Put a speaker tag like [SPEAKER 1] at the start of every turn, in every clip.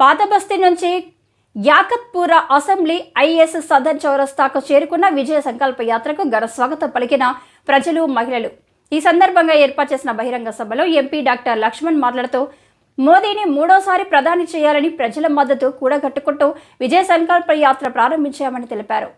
[SPEAKER 1] పాతబస్తీ నుంచి Yakutpura assembly IS Sadan చౌరస్తాకు చేరుకున్న విజయ సంకల్ప యాత్రకు ఘన స్వాగతం పలికిన ప్రజలు మహిళలు. ఈ సందర్భంగా ఏర్పాటు చేసిన బహిరంగ సభలో ఎంపీ డాక్టర్ లక్ష్మణ్ మాట్లాడుతూ మోదీని మూడోసారి ప్రధాని చేయాలని ప్రజల మద్దతు కూడగట్టుకుంటూ విజయ సంకల్ప యాత్ర ప్రారంభించామని తెలిపారు.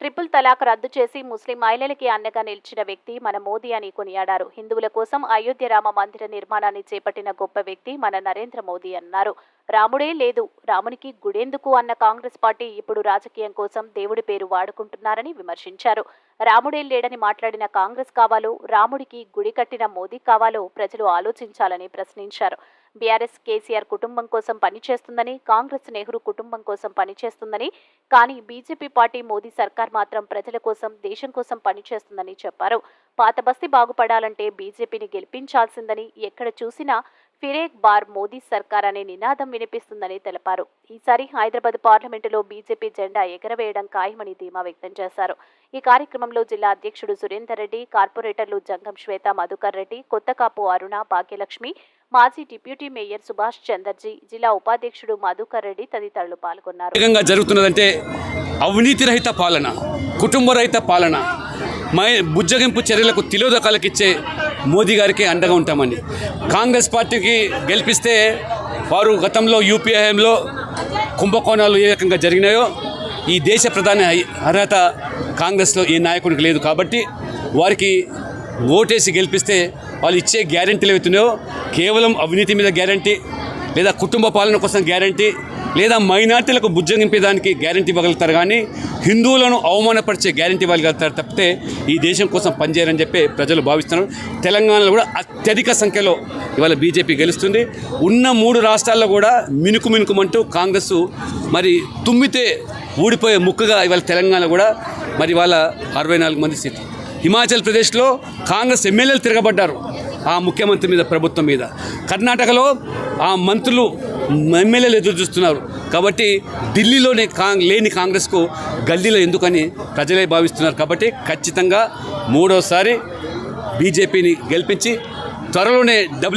[SPEAKER 2] ట్రిపుల్ తలాక్ రద్దు చేసి ముస్లిం మహిళలకి అండగా నిలిచిన వ్యక్తి మన మోదీ అని కొనియాడారు. హిందువుల కోసం అయోధ్య రామ మందిర నిర్మాణాన్ని చేపట్టిన గొప్ప వ్యక్తి మన నరేంద్ర మోదీ అన్నారు. రాముడే లేదు రామునికి గుడెందుకు అన్న కాంగ్రెస్ పార్టీ ఇప్పుడు రాజకీయం కోసం దేవుడి పేరు వాడుకుంటున్నారని విమర్శించారు. రాముడే లేడని మాట్లాడిన కాంగ్రెస్ కావాలో రాముడికి గుడి కట్టిన మోదీ కావాలో ప్రజలు ఆలోచించాలని ప్రశ్నించారు. బీఆర్ఎస్ కేసీఆర్ కుటుంబం కోసం పనిచేస్తుందని కాంగ్రెస్ నెహ్రూ కుటుంబం కోసం పనిచేస్తుందని కానీ బీజేపీ పార్టీ మోదీ సర్కార్ మాత్రం ప్రజల కోసం దేశం కోసం పనిచేస్తుందని చెప్పారు. పాత బస్తీ బాగుపడాలంటే బీజేపీని గెలిపించాల్సిందని ఎక్కడ చూసినా ఫిరేక్ బార్ మోదీ సర్కార్ అనే నినాదం వినిపిస్తుందని తెలిపారు. ఈసారి హైదరాబాద్ పార్లమెంటులో బీజేపీ జెండా ఎగరవేయడం ఖాయమని ధీమా వ్యక్తం చేశారు. ఈ కార్యక్రమంలో జిల్లా అధ్యక్షుడు సురేందర్ రెడ్డి కార్పొరేటర్లు జంగం శ్వేత మధుకర్ రెడ్డి కొత్తకాపు అరుణ భాగ్యలక్ష్మి మాజీ డిప్యూటీ మేయర్ సుభాష్ చందర్జీ జిల్లా ఉపాధ్యక్షుడు మధుకర్ రెడ్డి తదితరులు పాల్గొన్నారు.
[SPEAKER 3] వేగంగా జరుగుతున్నదంటే అవినీతి రహిత పాలన కుటుంబ రహిత పాలన మై బుజ్జగింపు చర్యలకు తిలోదకాలకిచ్చే మోదీ గారికి అండగా ఉంటామని కాంగ్రెస్ పార్టీకి గెలిపిస్తే వారు గతంలో యూపీఐఎంలో కుంభకోణాలు ఏ రకంగా జరిగినాయో ఈ దేశ ప్రధాని అర్హత కాంగ్రెస్లో ఏ నాయకుడికి లేదు కాబట్టి వారికి ఓటేసి గెలిపిస్తే వాళ్ళు ఇచ్చే గ్యారంటీలు ఏవైతున్నాయో కేవలం అవినీతి మీద గ్యారంటీ లేదా కుటుంబ పాలన కోసం గ్యారంటీ లేదా మైనార్టీలకు బుజ్జగింపేదానికి గ్యారంటీ ఇవ్వగలుగుతారు. కానీ హిందువులను అవమానపరిచే గ్యారంటీ ఇవ్వగలుగుతారు తప్పితే ఈ దేశం కోసం పనిచేయరని చెప్పి ప్రజలు భావిస్తున్నారు. తెలంగాణలో కూడా అత్యధిక సంఖ్యలో ఇవాళ బీజేపీ గెలుస్తుంది. ఉన్న మూడు రాష్ట్రాల్లో కూడా మినుకు మినుకుమంటూ కాంగ్రెస్ మరి తుమ్మితే ఊడిపోయే ముక్కగా ఇవాళ తెలంగాణ కూడా మరి ఇవాళ అరవై నాలుగు మంది సీట్లు. హిమాచల్ ప్రదేశ్లో కాంగ్రెస్ ఎమ్మెల్యేలు తిరగబడ్డారు ఆ ముఖ్యమంత్రి మీద ప్రభుత్వం మీద. కర్ణాటకలో ఆ మంత్రులు ఎమ్మెల్యేలు ఎదురు చూస్తున్నారు. కాబట్టి ఢిల్లీలోనే కాంగ్ లేని కాంగ్రెస్కు గల్లీలో ఎందుకని ప్రజలే భావిస్తున్నారు. కాబట్టి ఖచ్చితంగా మూడోసారి బీజేపీని గెలిపించి త్వరలోనే డబ్ల్యూ